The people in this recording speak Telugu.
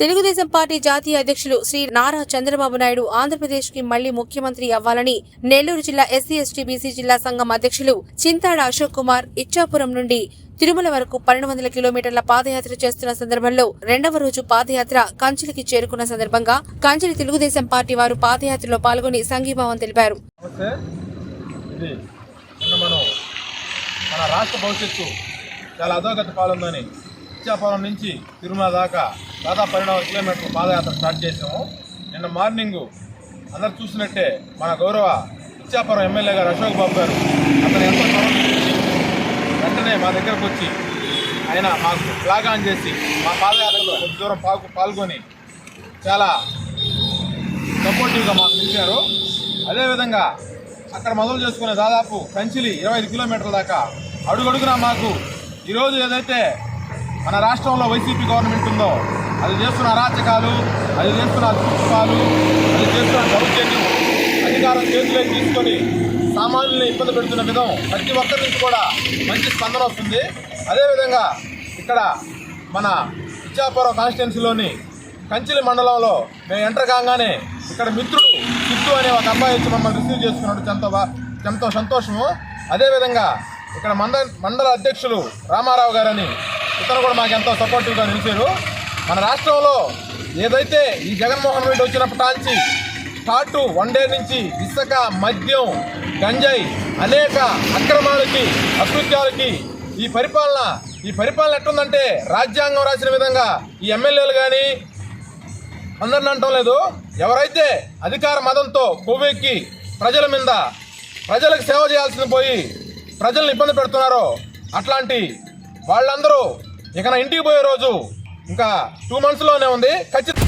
తెలుగుదేశం పార్టీ జాతీయ అధ్యక్షులు శ్రీ నారా చంద్రబాబు నాయుడు ఆంధ్రప్రదేశ్కి మళ్ళీ ముఖ్యమంత్రి అవ్వాలని నెల్లూరు జిల్లా ఎస్సీ ఎస్టీ బీసీ జిల్లా సంఘం అధ్యక్షులు చింతాడ అశోక్ కుమార్ ఇచ్చాపురం నుండి తిరుమల వరకు పన్నెండు వందల కిలోమీటర్ల పాదయాత్ర చేస్తున్న సందర్భంలో రెండవ రోజు పాదయాత్ర కంచిలికి చేరుకున్న సందర్భంగా కంచిలి తెలుగుదేశం పార్టీ వారు పాదయాత్రలో పాల్గొని సంఘీభావం తెలిపారు. మన రాష్ట్ర భవిష్యత్తు చాలా అధోగతి పాలుందని ఇచ్చాపురం నుంచి తిరుమల దాకా దాదాపు పన్నెండు కిలోమీటర్ల పాదయాత్ర స్టార్ట్ చేసాము నిన్న మార్నింగ్ అందరు చూసినట్టే మన గౌరవ ఇచ్చాపురం ఎమ్మెల్యే గారు అశోక్ బాబు గారు అతను ఎంతో వెంటనే మా దగ్గరకు వచ్చి ఆయన మాకు ఫ్లాగ్ ఆన్ చేసి మా పాదయాత్రలో కొద్ది దూరం పాల్గొ పాల్గొని చాలా సపోర్టివ్గా మాకు నిలిచారు. అదేవిధంగా అక్కడ మొదలు చేసుకునే దాదాపు కంచిలి ఇరవై ఐదు కిలోమీటర్ల దాకా అడుగడుగునా మాకు ఈరోజు ఏదైతే మన రాష్ట్రంలో వైసీపీ గవర్నమెంట్ ఉందో అది చేస్తున్న అరాచకాలు అది చేస్తున్న అద్భుతాలు అది చేస్తున్న దౌర్జన్యం అధికారం చేతిలోకి తీసుకొని సామాన్యుల్ని ఇబ్బంది పెడుతున్న విధం ప్రతి ఒక్కరి నుంచి కూడా మంచి స్పందన వస్తుంది. అదేవిధంగా ఇక్కడ మన ఇచ్చాపురం కాన్స్టిట్యున్సీలోని కంచిలి మండలంలో మేము ఎంటర్ కాగానే ఇక్కడ మిత్రుడు సిద్ధు అనే ఒక అబ్బాయి వచ్చి మమ్మల్ని రిసీవ్ చేసుకున్నాడు. ఎంతో ఎంతో సంతోషము. అదేవిధంగా ఇక్కడ మండ మండల అధ్యక్షులు రామారావు గారని ఇతను కూడా మాకు ఎంతో సపోర్టివ్గా నిలిచారు. మన రాష్ట్రంలో ఏదైతే ఈ జగన్మోహన్ రెడ్డి వచ్చినప్పటి నుంచి స్టార్ట్ వన్ డే నుంచి ఇసుక మద్యం గంజాయి అనేక అక్రమాలకి అకృత్యాలకి ఈ పరిపాలన ఈ పరిపాలన ఎట్లుందంటే రాజ్యాంగం రాసిన విధంగా ఈ ఎమ్మెల్యేలు కానీ అందరిని అంటం లేదు. ఎవరైతే అధికార మదంతో కొవ్వెక్కి ప్రజల మీద ప్రజలకు సేవ చేయాల్సింది పోయి ప్రజల్ని ఇబ్బంది పెడుతున్నారో అట్లాంటి వాళ్ళందరూ ఇక ఇంటికి పోయే రోజు ఇంకా టూ మంత్స్లోనే ఉంది. ఖచ్చితంగా